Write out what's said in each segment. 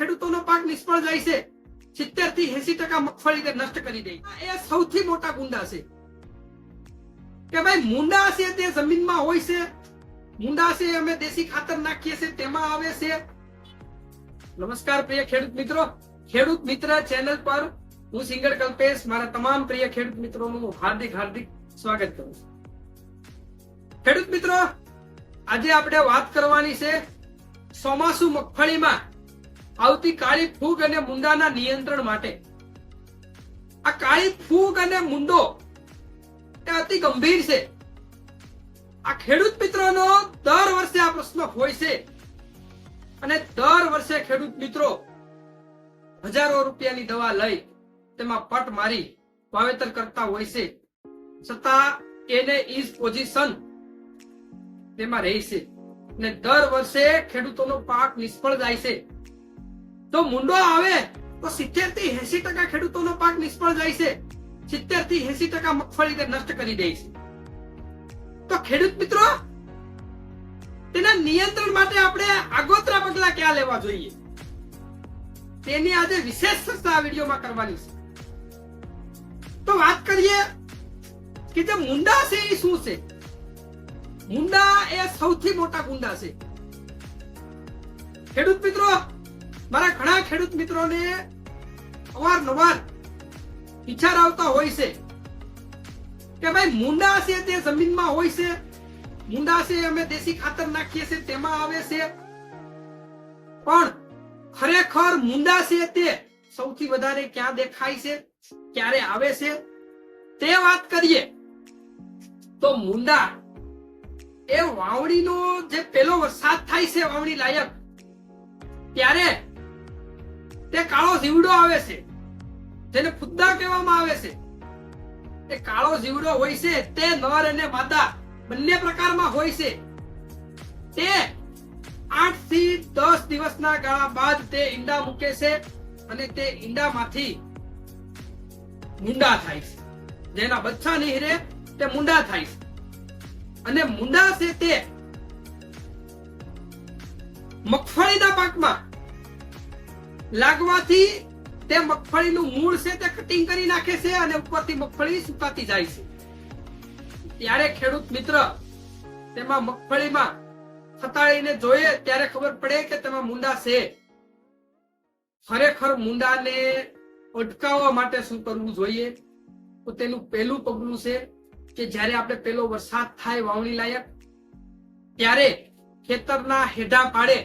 ખેડૂતોનો પાક નિષ્ફળ જાય છે. સિત્તેરથી એસી ટકા મગફળી નષ્ટ કરી દે. એ સૌથી મોટા ગુંડા છે. કે ભાઈ મુંડા છે તે જમીનમાં હોય છે. મુંડા છે અમે દેશી ખાતર નાખીએ છીએ, તેમાં આવે છે. નમસ્કાર પ્રિય ખેડૂત મિત્રો. ખેડૂત મિત્ર ચેનલ પર હું સિંગર કલ્પેશ, મારા તમામ પ્રિય ખેડૂત મિત્રોનું હાર્દિક હાર્દિક સ્વાગત કરું છું. ખેડૂત મિત્રો, આજે આપણે વાત કરવાની છે ચોમાસુ મગફળીમાં. આવતી કાળી ફૂગ અને મુંડાના નિયંત્રણ માટે. આ કાળી ફૂગ અને મુંડો એ અતિ ગંભીર છે. આ ખેડૂત મિત્રોનો દર વર્ષે આ પ્રશ્ન હોય છે. અને દર વર્ષે ખેડૂત મિત્રો હજારો રૂપિયાની દવા લઈ તેમાં પટ મારી વાવેતર કરતા હોય છે. છતાં એને ઇઝ પોઝિશન તેમાં રહેશે અને દર વર્ષે ખેડૂતોનો પાક નિષ્ફળ જાય છે. તો મુંડો આવે તો સિત્તેરથી એસી ટકા ખેડૂતોનો પાક નિષ્ફળ જાય છે. સિત્તેરથી એસી ટકા મગફળી નષ્ટ કરી દે છે. તો ખેડૂત મિત્રો, તેના નિયંત્રણ માટે આપણે આગોતરા પગલા ક્યાં લેવા જોઈએ? તેની આજે વિશેષ ચર્ચા આ વિડીયોમાં કરવાની છે. તો વાત કરીએ કે જે મુંડા છે એ શું છે? મુંડા એ સૌથી મોટા ગુંડા છે. ખેડૂત મિત્રો મારા ઘણા ખેડૂત મિત્રોને અવારનવાર વિચાર આવતા હોય છે કે ભાઈ મુંડા છે તે જમીનમાં હોય છે. મુંડા છે અમે દેશી ખાતર નાખીએ છીએ, તેમાં આવે છે. પણ ખરેખર મુંડા છે તે સૌથી વધારે ક્યાં દેખાય છે? ક્યારે આવે છે? તે વાત કરીએ. તો મુંડા એ વાવણીનો જે પેલો વરસાદ થાય છે, વાવણી લાયક, ત્યારે તે કાળો જીવડો આવે છે, જેને ફુદ્દા કહેવામાં આવે છે, એ કાળો જીવડો હોય છે, તે નર અને માદા બંને પ્રકારમાં હોય છે. તે આઠથી દસ દિવસના ગાળા બાદ તે ઈંડા મૂકે છે અને તે ઈંડામાંથી મુંડા થાય છે. જેના બચ્ચા નીહરે તે મુંડા થાય છે. અને મુંડા છે તે મગફળીના પાકમાં લાગવાથી તે મગફળીનું મૂળ છે તે કટિંગ કરી નાખે છે અને ઉપરથી મગફળી સુકાતી જાય છે. ત્યારે ખેડૂત મિત્ર તેમાં મગફળીમાં ખતાળીને જોઈએ ત્યારે ખબર પડે કે તેમાં મુંડા છે. ખરેખર મુંડાને અટકાવવા માટે શું કરવું જોઈએ? તો તેનું પહેલું પગલું છે કે જ્યારે આપણે પેલો વરસાદ થાય વાવણી લાયક, ત્યારે ખેતરના હેઢા પાડે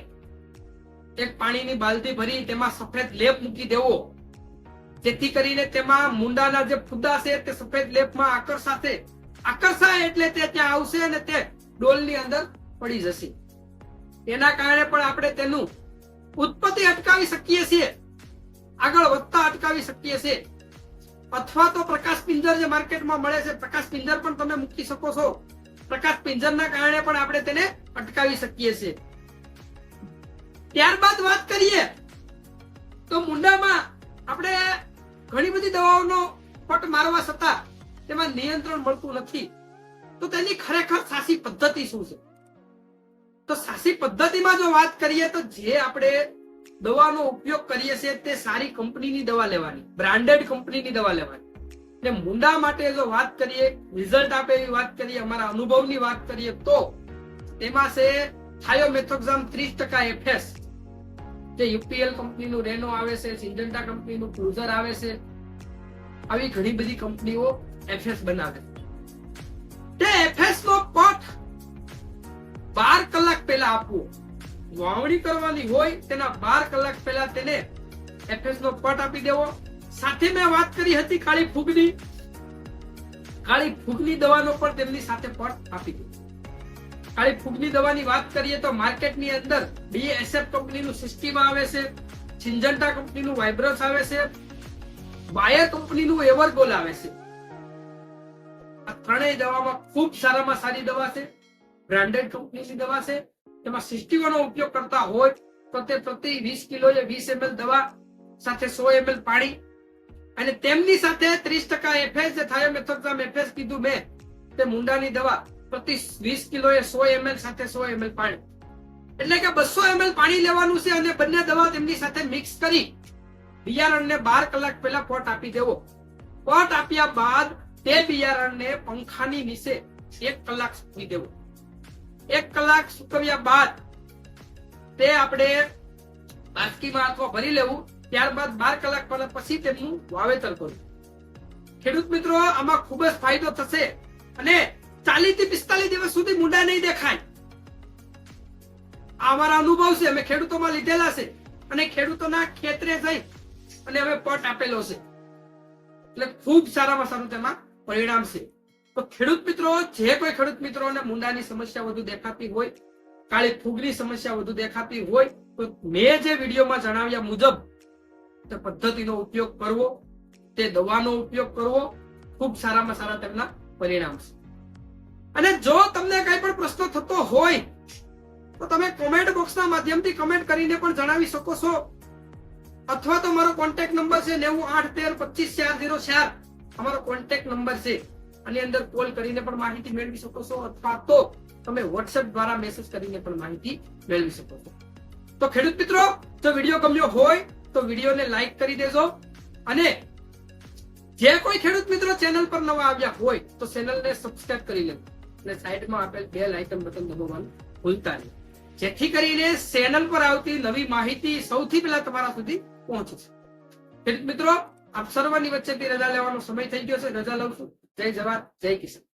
એક પાણીની બાલટી ભરી તેમાં સફેદ લેપ મૂકી દેવો. જેથી કરીને તેમાં મુંડાના જે ફુદ્દા છે તે સફેદ લેપમાં આકર્ષાશે આકર્ષાય એટલે તે ત્યાં આવશે અને તે ડોલની અંદર પડી જશે. તેના કારણે પણ આપણે તેનું ઉત્પત્તિ અટકાવી શકીએ છીએ. આગળ વધતા અટકાવી શકીએ છીએ. અથવા તો પ્રકાશ પિંજર જે માર્કેટમાં મળે છે, પ્રકાશ પિંજર પણ તમે મૂકી શકો છો. પ્રકાશ પિંજરના કારણે પણ આપણે તેને અટકાવી શકીએ છીએ. ત્યારબાદ વાત કરીએ તો મુંડામાં આપણે ઘણી બધી દવાઓનો પટ મારવા છતાં તેમાં નિયંત્રણ મળતું નથી. તો તેની ખરેખર સાસી પદ્ધતિ શું છે? તો સાચી પદ્ધતિમાં જો વાત કરીએ તો જે આપણે દવાનો ઉપયોગ કરીએ છીએ તે સારી કંપનીની દવા લેવાની, બ્રાન્ડેડ કંપનીની દવા લેવાની. ને મુંડા માટે જો વાત કરીએ રિઝલ્ટ આપે એવી વાત કરીએ, અમારા અનુભવની વાત કરીએ તો તેમાં છે થાયોમેથોક્ઝામ ત્રીસ ટકા એફએસ. જે યુપીએલ કંપનીનું રેનો આવે છે સિન્જન્ટા કંપનીનું ક્રુઝર આવે છે, આવી ઘણી બધી કંપનીઓ એફએસ બનાવે. તે એફએસ નો પટ બાર કલાક પહેલા આપવો. વાવણી કરવાની હોય તેના બાર કલાક પહેલા તેને એફએસ નો પટ આપી દેવો. સાથે મેં વાત કરી હતી કાળી ફૂગની. કાળી ફૂગની દવાનો પણ તેમની સાથે પટ આપી દો કાળી ફૂગની દવાની વાત કરીએ તો માર્કેટની અંદર બીએસએફ કંપનીનું સિસ્ટીમ આવે છે સિન્જન્ટા કંપનીનું વાઇબ્રસ આવે છે, બાયર કંપનીનું એવરગોલ આવે છે. આ ત્રણેય દવામાં ખૂબ સારામાં સારી દવા છે, બ્રાન્ડેડ કંપનીની દવા છે. તેમાં સિસ્ટીમોનો ઉપયોગ કરતા હોય તો તે પ્રતિ વીસ કિલો વીસ એમએલ દવા સાથે સો એમએલ પાણી અને તેમની સાથે ત્રીસ ટકા એફએસ જે થાયોમેથોક્સામ એફએસ કીધું મેં, તે મુંડાની દવા પ્રતિ વીસ કિલો એ સો એમએલ સાથે સો એમએલ પાણી. એટલે કે બસો એમએલ પાણી લેવાનું છે અને બંને દવા તેમની સાથે મિક્સ કરી બિયારણને બાર કલાક પહેલા પોટ આપી દેવો. પોટ આપ્યા બાદ તે બિયારણને પંખાની નીચે એક કલાક સૂકવી દેવો. એક કલાક સૂકવ્યા બાદ તે આપણે બાસ્કીમાં અથવા ભરી લેવું. ત્યારબાદ બાર કલાક પહેલા પછી તેમનું વાવેતર કરવું. ખેડૂત મિત્રો, આમાં ખૂબ જ ફાયદો થશે અને ચાલીસથી પિસ્તાલીસ દિવસ સુધી મુંડા નહીં દેખાય. અમારા અનુભવ છે, અમે ખેડૂતોમાં લીધેલા છે અને ખેડૂતોના ખેતરે જઈ અને હવે પટ આપેલો છે. એટલે ખૂબ સારામાં સારું તેમાં પરિણામ છે. તો ખેડૂત મિત્રો, જે કોઈ ખેડૂત મિત્રોને મુંડાની સમસ્યા વધુ દેખાતી હોય, કાળી ફૂગની સમસ્યા વધુ દેખાતી હોય, તો મેં જે વિડીયોમાં જણાવ્યા મુજબ તે પદ્ધતિનો ઉપયોગ કરવો, તે દવાનો ઉપયોગ કરવો, ખૂબ સારામાં સારા તેમના પરિણામ છે. અને જો તમને કઈ પણ પ્રશ્ન થતો હોય, તો તમે કોમેન્ટ બોક્સના માધ્યમથી કમેન્ટ કરીને પણ જણાવી શકો છો. અથવા તો મારો કોન્ટેક્ટ નંબર છે નેવું આઠ તેર પચીસ ચાર ઝીરો ચાર. અમારો કોન્ટેક્ટ નંબર છે. આની અંદર કોલ કરીને પણ માહિતી મેળવી શકો છો, અથવા તો તમે વોટ્સએપ દ્વારા મેસેજ કરીને પણ માહિતી મેળવી શકો છો. તો ખેડૂત મિત્રો, જો વીડિયો ગમ્યો હોય, તો વિડીયોને લાઈક કરી દેજો. અને જે કોઈ ખેડૂત મિત્રો ચેનલ પર નવા આવ્યા હોય, તો ચેનલને સબસ્ક્રાઇબ કરી લેજો. અને સાઈડમાં આપેલ બેલ આઇકન બટન દબાવવાનું ભૂલતા નહીં. જેથી કરીને ચેનલ પર આવતી નવી માહિતી સૌથી પહેલા તમારા સુધી પહોંચે છે. મિત્રો, આપ સર્વની વચ્ચેથી રજા લેવાનો સમય થઈ ગયો છે. રજા લઉં છું. જય જવાન જય કિસાન.